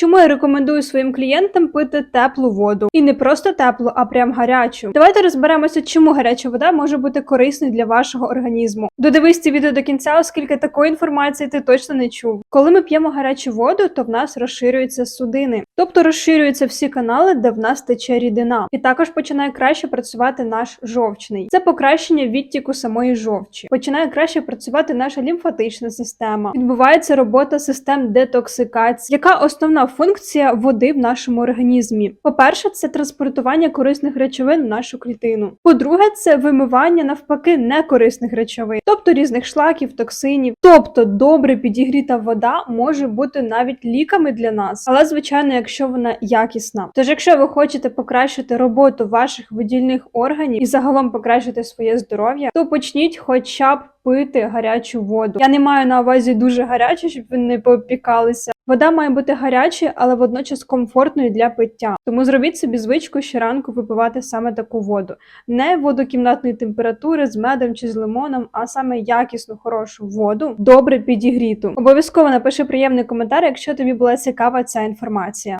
Чому я рекомендую своїм клієнтам пити теплу воду? І не просто теплу, а прям гарячу. Давайте розберемося, чому гаряча вода може бути корисною для вашого організму. Додивись це відео до кінця, оскільки такої інформації ти точно не чув. Коли ми п'ємо гарячу воду, то в нас розширюються судини, тобто розширюються всі канали, де в нас тече рідина, і також починає краще працювати наш жовчний. Це покращення відтіку самої жовчі. Починає краще працювати наша лімфатична система. Відбувається робота систем детоксикації. Яка основна функція води в нашому організмі? По-перше, це транспортування корисних речовин в нашу клітину. По-друге, це вимивання навпаки некорисних речовин, тобто різних шлаків, токсинів. Тобто, добре підігріта вода може бути навіть ліками для нас, але звичайно, якщо вона якісна. Тож, якщо ви хочете покращити роботу ваших видільних органів і загалом покращити своє здоров'я, то почніть хоча б пити гарячу воду. Я не маю на увазі дуже гарячу, щоб ви не попікалися. Вода має бути гарячою, але водночас комфортною для пиття. Тому зробіть собі звичку щоранку випивати саме таку воду, не воду кімнатної температури з медом чи з лимоном, а саме якісну хорошу воду, добре підігріту. Обов'язково напиши приємний коментар, якщо тобі була цікава ця інформація.